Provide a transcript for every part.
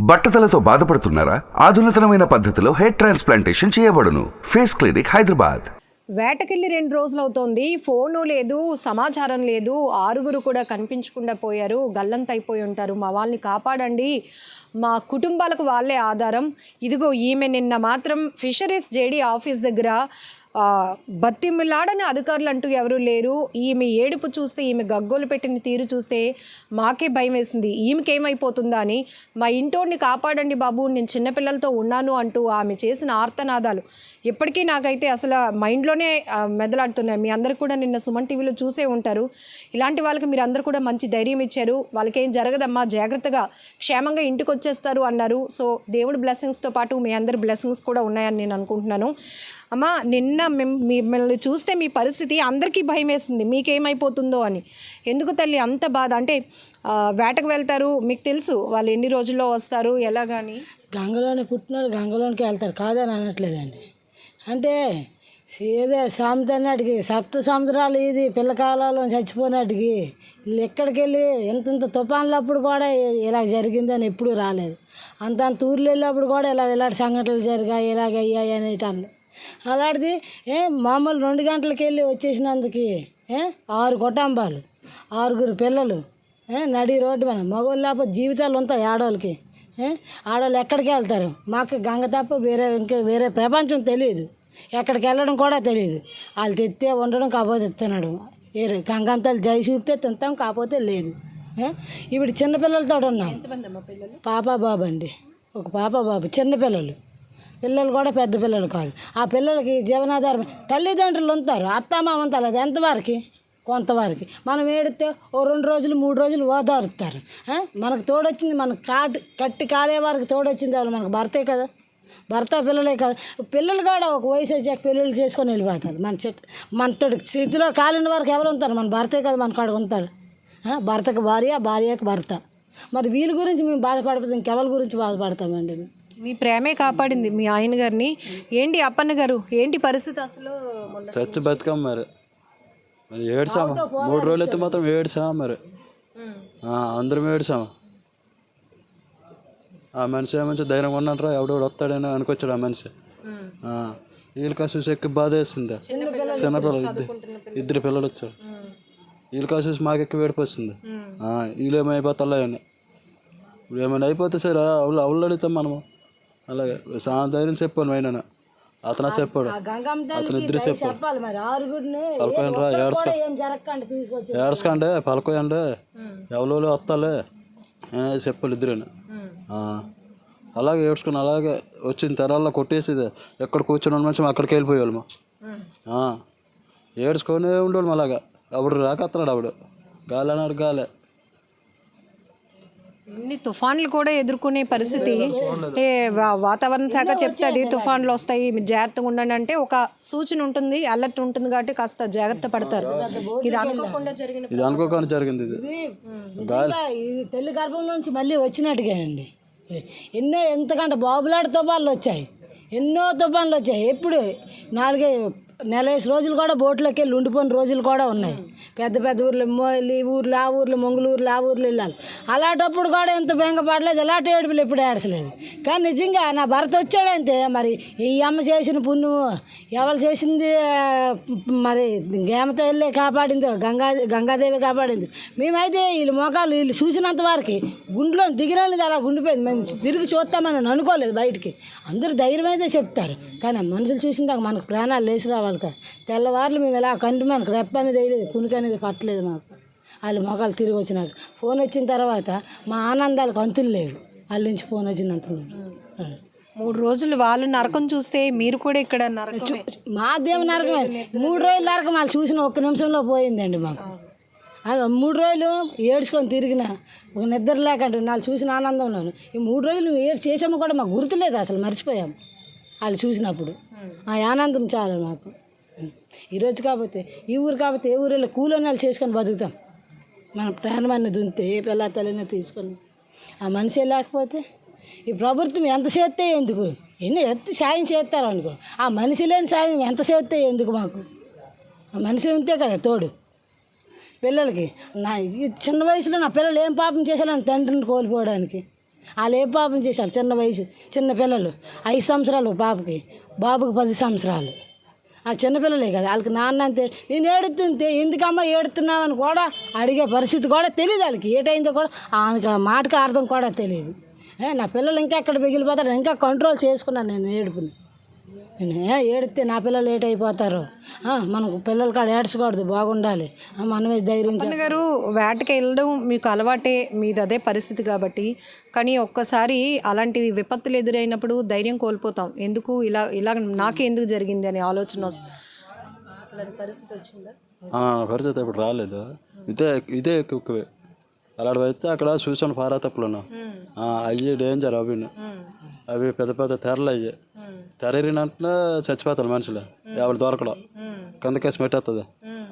బట్టతలతో బాధపడుతున్నారా? ఆధునితనమైన పద్ధతిలో హెయిర్ ట్రాన్స్ప్లాంటేషన్ చేయబడును. Face clinic Hyderabad. వేటకెళ్ళి రెండు రోజులు అవుతోంది ఫోను లేదు సమాచారం లేదు. ఆరుగురు కూడా కనిపించకుండా పోయారు. గల్లంతైపోయి ఉంటారు. మా వాళ్ళని కాపాడండి. మా కుటుంబాలకు వాళ్ళే ఆధారం. ఇదిగో ఈమె నిన్న మాత్రం ఫిషరీస్ జేడీ ఆఫీస్ దగ్గర బతిమిలాడని అధికారులు అంటూ ఎవరూ లేరు. ఈమె ఏడుపు చూస్తే ఈమె గగ్గోలు పెట్టిన తీరు చూస్తే మాకే భయం వేసింది. ఈమెకేమైపోతుందా అని మా ఇంటోడిని కాపాడండి బాబు నేను చిన్నపిల్లలతో ఉన్నాను అంటూ ఆమె చేసిన ఆర్తనాదాలు ఇప్పటికీ నాకైతే అసలు మైండ్లోనే మెదలాడుతున్నాయి. మీ అందరు కూడా నిన్న సుమన్ టీవీలో చూసే ఉంటారు. ఇలాంటి వాళ్ళకి మీరు అందరూ కూడా మంచి ధైర్యం ఇచ్చారు. వాళ్ళకి ఏం జరగదమ్మా జాగ్రత్తగా క్షేమంగా ఇంటికి వచ్చేస్తారు అన్నారు. సో దేవుడి బ్లెస్సింగ్స్తో పాటు మీ అందరి బ్లెస్సింగ్స్ కూడా ఉన్నాయని నేను అనుకుంటున్నాను. అమ్మా నిన్న మిమ్మల్ని చూస్తే మీ పరిస్థితి అందరికీ భయం వేస్తుంది మీకేమైపోతుందో అని. ఎందుకు తల్లి అంత బాధ? అంటే వేటకు వెళ్తారు. మీకు తెలుసు వాళ్ళు ఎన్ని రోజుల్లో వస్తారు ఎలా కానీ గంగలోనే పుట్టినోళ్ళు గంగలోనికి వెళ్తారు. కాదని అనట్లేదండి. అంటే ఏదో సామెతన్నటికి సప్త సముద్రాలు ఇది పిల్లకాలలో చచ్చిపోయినట్టుకి వీళ్ళు ఎక్కడికి వెళ్ళి ఎంత ఇంత తుఫాన్లప్పుడు కూడా ఇలా జరిగిందని ఎప్పుడూ రాలేదు. అంత అంత ఊర్లు వెళ్ళినప్పుడు కూడా ఇలా ఇలాంటి సంఘటనలు జరిగాయి ఇలాగ అయ్యాయి అనేటండి అలాంటిది ఏ మామూలు రెండు గంటలకు వెళ్ళి వచ్చేసినందుకు ఏ ఆరు కుటుంబాలు ఆరుగురు పిల్లలు ఏ నడి రోడ్డు మీద మగవాళ్ళు లేకపోతే జీవితాలు ఉంటాయి ఆడవాళ్ళకి ఏ ఆడవాళ్ళు ఎక్కడికి వెళ్తారు? మాకు గంగ తప్ప వేరే ఇంకా వేరే ప్రపంచం తెలియదు. ఎక్కడికి వెళ్ళడం కూడా తెలియదు. వాళ్ళు తెస్తే ఉండడం కాకపోతే తినడం వేరే గంగంతలు జై చూపితే తింటాం కాకపోతే లేదు. ఏ? ఇప్పుడు చిన్నపిల్లలతో ఉన్నాం. పాప బాబు అండి. ఒక పాప బాబు చిన్నపిల్లలు పిల్లలు కూడా పెద్ద పిల్లలు కాదు. ఆ పిల్లలకి జీవనాధారం తల్లిదండ్రులు ఉంటారు. అత్తమామ ఉంటారు అది ఎంతవరకు? కొంతవరకు. మనం ఏడితే ఓ రెండు రోజులు మూడు రోజులు ఓదారుతారు మనకు తోడొచ్చింది మనకు కాటి కట్టి కాలే వారికి తోడొచ్చింది వాళ్ళు మనకు భర్తే కదా. భర్త పిల్లలే కదా. పిల్లలు కూడా ఒక వయసు వచ్చాక పెళ్ళిళ్ళు చేసుకొని వెళ్ళిపోతారు. మన చెట్ మనతోటి చేతిలో కాలిన వారికి ఎవరు ఉంటారు? మన భర్తే కదా మన కాడ ఉంటారు. భర్తకు భార్య భార్యకు భర్త. మరి వీళ్ళ గురించి మేము బాధపడకపోతే ఇంకెవరి గురించి బాధపడతామండి? మీ ప్రేమే కాపాడింది మీ ఆయన గారిని. ఏంటి అప్పన్న గారు? ఏంటి పరిస్థితి అసలు? చచ్చి బతికాం మరి. మరి ఏడ్చాము. మూడు రోజులు అయితే మాత్రం ఏడ్చాము మరి. ఆ, అందరం ఏడ్చాము. ఆ మనిషి ఏమంచి ధైర్యంగా ఉన్నట్రా ఎవడో వస్తాడని అనుకొచ్చాడు ఆ మనిషి. ఆ, వీళ్ళకా చూసి ఎక్కువ బాధ వేస్తుంది చిన్నపిల్లలు ఇద్దరు ఇద్దరు. పిల్లలు. వచ్చారు. వీళ్ళకా చూసి మాకు ఎక్కువ ఏడుపు వస్తుంది. ఆ, వీళ్ళు ఏమైపోతాలో అని. ఇప్పుడు ఏమైనా అయిపోతే సరే అవులు అవులు అడుగుతాం మనము. అలాగే. చాలా ధైర్యం చెప్పాను ఆయన అతను చెప్పాడు. అతను ఇద్దరు చెప్పాడు. పలకండి రా ఏడ్చకండి పలకోయండి ఎవరో వస్తాలే? అనేది చెప్పాలి ఇద్దరు అలాగే ఏడ్చుకుని అలాగే వచ్చిన తెరాల్లో కొట్టేసేది. ఎక్కడ కూర్చొని మంచి అక్కడికి వెళ్ళిపోయేవాళ్ళము. ఏడ్చుకొని ఉండేవాళ్ళం అలాగా. అప్పుడు రాక వస్తున్నాడు ఆవిడ గాలి అన్నాడు గాలే. ఇన్ని తుఫాన్లు కూడా ఎదుర్కొనే పరిస్థితి. వాతావరణ శాఖ చెప్తుంది తుఫాన్లు వస్తాయి. మీరు జాగ్రత్తగా ఉండండి అంటే ఒక సూచన ఉంటుంది అలర్ట్ ఉంటుంది కాబట్టి కాస్త జాగ్రత్త పడతారు. ఇది అనుకోకుండా జరిగిన ఇది అనుకోకుండా జరిగింది ఇది. ఇది నిజంగా ఇది తెల్లి గర్భం నుంచి మళ్ళీ వచ్చినట్టుగానండి ఎన్నో ఎంతకంటే బాబులాట తుఫాన్లు వచ్చాయి. ఎన్నో తుఫాన్లు వచ్చాయి. ఎప్పుడు నాలుగే నెలేసి రోజులు కూడా బోట్లోకి వెళ్ళి ఉండిపోయిన రోజులు కూడా ఉన్నాయి. పెద్ద పెద్ద ఊర్లు ఈ ఊర్లు ఆ ఊర్లు మంగళూరులు ఆ ఊర్లు వెళ్ళాలి. అలాంటప్పుడు కూడా ఎంత బెంగపడలేదు ఇలాంటి ఎలాంటి ఏడుపులు ఎప్పుడు ఏడసలేదు కానీ నిజంగా నా భర్త వచ్చాడంతే మరి ఈ అమ్మ చేసిన పుణ్యము ఎవరు చేసింది మరి గేమత వెళ్ళి కాపాడింది గంగా గంగాదేవి కాపాడింది. మేమైతే వీళ్ళు మోకాలు వీళ్ళు చూసినంత వారికి గుండెలో దిగినది అలా గుండిపోయింది మేము తిరిగి చూస్తామని అనుకోలేదు బయటికి. అందరూ ధైర్యం అయితే చెప్తారు. కానీ మనుషులు చూసిన దాకా మనకు ప్రాణాలు లేచి రావాలి కదా తెల్లవారులు మేము ఇలా కంటి మనకు రెప్ప అనేది వేయలేదు కునికి అనేది పట్టలేదు మాకు. వాళ్ళు మొఖాలు తిరిగి వచ్చినాక. ఫోన్ వచ్చిన తర్వాత మా ఆనందాలకు అంతులు లేవు. వాళ్ళ నుంచి ఫోన్ వచ్చినంత మూడు రోజులు వాళ్ళు నరకం చూస్తే మీరు కూడా ఇక్కడ దేవుని నరకమే. మూడు రోజుల నరకం వాళ్ళు చూసిన ఒక్క నిమిషంలో పోయిందండి మాకు. మూడు రోజులు ఏడ్చుకొని తిరిగిన ఒక నిద్ర లేకంటే వాళ్ళు చూసిన ఆనందంలోను. ఈ మూడు రోజులు ఏడు చేసామో కూడా మాకు గుర్తులేదు అసలు మర్చిపోయాము. వాళ్ళు చూసినప్పుడు. ఆ ఆనందం చాలు మాకు ఈరోజు కాకపోతే ఈ ఊరు కాకపోతే ఏ ఊరిలో కూలోని వాళ్ళు చేసుకొని బతుకుతాం. మన ప్రాణమాన్ని దుంతే ఏ పిల్ల తల్లిని తీసుకొని. ఆ మనిషి లేకపోతే ఈ ప్రభుత్వం ఎంత చేస్తే ఎందుకు? ఎన్ని ఎంత సాయం చేస్తారు అనుకో. ఆ మనిషి లేని సాయం ఎంత చేస్తే ఎందుకు మాకు? ఆ మనిషి ఉంటే కదా తోడు. పిల్లలకి నా ఈ చిన్న వయసులో నా పిల్లలు ఏం పాపం చేశారని తండ్రిని కోల్పోవడానికి. వాళ్ళు ఏ పాపం చేశారు చిన్న వయసు చిన్న పిల్లలు. ఐదు సంవత్సరాలు పాపకి బాబుకి. పది సంవత్సరాలు. ఆ చిన్నపిల్లలే కదా వాళ్ళకి నాన్న అంతే నేను ఏడుతుంటే ఎందుకమ్మా ఏడుతున్నావు అని కూడా అడిగే పరిస్థితి కూడా తెలియదు వాళ్ళకి. ఏటైందో కూడా ఆమెకి ఆ మాటకి అర్థం కూడా తెలియదు ఏ, నా పిల్లలు ఇంకా ఎక్కడ మిగిలిపోతారు? ఇంకా కంట్రోల్ చేసుకున్నాను నేను ఏడుపుని. ఏడితే నా పిల్లలు ఏట్ అయిపోతారు. ఆ, మనకు పిల్లల కాడ ఏడ్చకూడదు బాగుండాలి. మనమే ధైర్యం గారు వేటకి వెళ్ళడం మీకు అలవాటే మీది అదే పరిస్థితి కాబట్టి. కానీ ఒక్కసారి అలాంటి విపత్తులు ఎదురైనప్పుడు ధైర్యం కోల్పోతాం. ఎందుకు? ఇలా ఇలా నాకే ఎందుకు జరిగింది అనే ఆలోచన వస్తుంది పరిస్థితి వచ్చిందా? ఆ, పరిస్థితి ఇప్పుడు రాలేదు. ఇదే ఇదే ఎక్కువే అలాంటి అయితే అక్కడ చూసాను పారాతప్పులు అవి డేంజర్ అవి అవి పెద్ద పెద్ద తెరలు అయ్యి. తెరరినంటే చచ్చిపోతారు మనుషులు. ఎవరు దొరకడం. కిందకేసి పెట్టేస్తుంది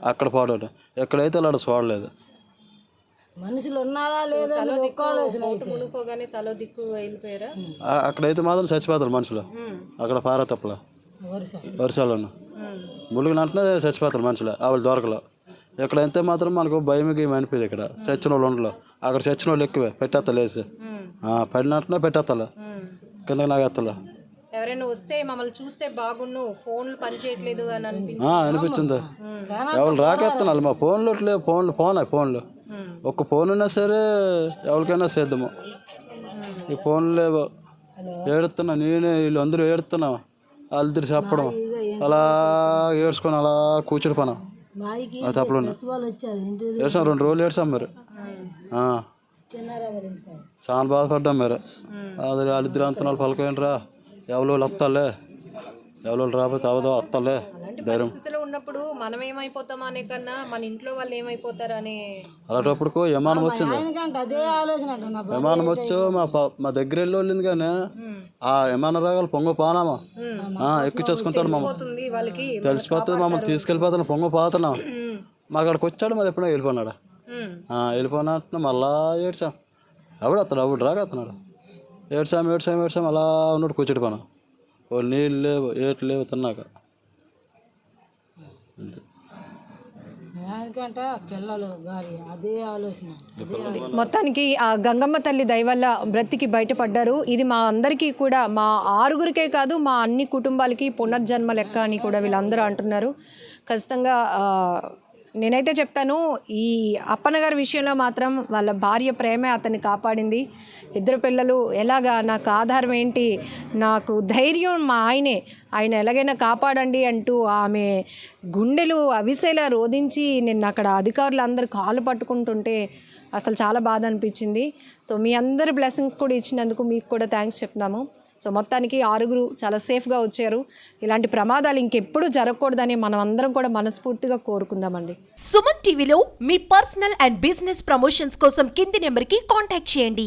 అక్కడ పోవడం ఎక్కడైతే అలా చూడలేదు. మనుషులు ఉన్నారా లేదా. మునుకోగానే తలో దిక్కు వెళ్ళిపోయారా అక్కడైతే మాత్రం చచ్చిపోతారు మనుషులు. అక్కడ పారాతప్పులు. వరుస. వర్షాలను ములుగునంటే చచ్చిపోతారు మనుషులు. ఆవిడ దొరకలు. ఎక్కడైతే మాత్రం మనకు భయం గేమ్ అనిపింది ఇక్కడ. చచ్చిన వాళ్ళు ఉండలు అక్కడ చచ్చిన వాళ్ళు ఎక్కువే. పెట్టేత్తలు వేసి. పడినట్టునే పెట్టేత్తలు. కిందకి నాగేత్తలు. ఎవరైనా వస్తే మమ్మల్ని చూస్తే బాగున్ను. ఫోన్లు పనిచేయట్లేదు అని అనిపించి అనిపించింది. ఎవరు రాకెత్తనాలి. మా ఫోన్లు లేవు ఫోన్లు ఫోన్ ఫోన్లు. ఒక్క ఫోన్ ఉన్నా సరే ఎవరికైనా చేద్దాము. ఈ ఫోన్లు లేవు. ఏడుతున్నా. నేనే వీళ్ళు అందరూ ఏడుతున్నా. వాళ్ళిద్దరు చెప్పడం. అలా ఏడ్చుకొని అలా కూర్చుని పనం మాయికి అది తప్పులు వాళ్ళు వచ్చారు ఇంటి ఏడ్చాం రెండు రోజులు ఏడ్చాం మరి. ఆ, చిన్నారా వాళ్ళ ఇంటికాడ. చాలా బాధపడ్డాం మరి. అది వాళ్ళిద్దరు అంతనాలు పలకైనరా ఎవరో వాళ్ళు వస్తాలే ఎవరో రాకపోతే అవదో వస్తాలే. ధైర్యం. పరిస్థితిలో ఉన్నప్పుడు మనం ఏమైపోతామా అనే కన్నా మన ఇంట్లో వాళ్ళు ఏమైపోతారు అనే అలాంటప్పుడు విమానం వచ్చింది. ఆయనకంటే అదే ఆలోచన అంట నా బాబు. విమానం వచ్చో మా ప- మా దగ్గర వెళ్ళి వెళ్ళింది కానీ ఆ విమాన రాగాలు పొంగ పానామా. ఆ, ఎక్కించేసుకుంటాడు మమ్మల్ని పోతుంది వాళ్ళకి తెలిసిపోతుంది మమ్మల్ని తీసుకెళ్ళిపోతాను పొంగ పోతున్నాం మా అక్కడికి వచ్చాడు మరి ఎప్పుడో వెళ్ళిపోన్నాడు ఉమ్. వెళ్ళిపోయినట్టు మళ్ళా ఏడ్చాం. ఎవడు అతను ఎవడు రాగా అతన్నాడు ఏడ్చాం ఏడ్చాం ఏడ్చాం అలా ఉన్నాడు కూర్చుడి పన ఓ నీళ్ళు లేవు ఏట్లు లేవు తిన్నాక. అంతే. ఆయనకంట పిల్లలు భార్య అదే ఆలోచన అదే ఆలోచన. మొత్తానికి ఆ గంగమ్మ తల్లి దయ వల్ల బ్రతికి బయటపడ్డారు. ఇది మా అందరికీ కూడా మా ఆరుగురికే కాదు మా అన్ని కుటుంబాలకి పునర్జన్మ లెక్క అని కూడా వీళ్ళందరూ అంటున్నారు. ఖచ్చితంగా నేనైతే చెప్తాను ఈ అప్పన్న గారి విషయంలో మాత్రం వాళ్ళ భార్య ప్రేమే అతన్ని కాపాడింది. ఇద్దరు పిల్లలు ఎలాగా నాకు ఆధారం ఏంటి నాకు ధైర్యం మా ఆయనే ఆయన ఎలాగైనా కాపాడండి అంటూ ఆమె గుండెలు అవిసేలా రోధించి నిన్న అక్కడ అధికారులు అందరు కాలు పట్టుకుంటుంటే అసలు చాలా బాధ అనిపించింది. సో మీ అందరి బ్లెస్సింగ్స్ కూడా ఇచ్చినందుకు మీకు కూడా థ్యాంక్స్ చెప్తున్నాము సో మొత్తానికి ఆరుగురు చాలా సేఫ్గా వచ్చారు. ఇలాంటి ప్రమాదాలు ఇంకెప్పుడు జరగకూడదని మనం అందరం కూడా మనస్ఫూర్తిగా కోరుకుందామండి. సుమన్ టీవీలో మీ పర్సనల్ అండ్ బిజినెస్ ప్రమోషన్స్ కోసం కింది నెంబర్కి కాంటాక్ట్ చేయండి.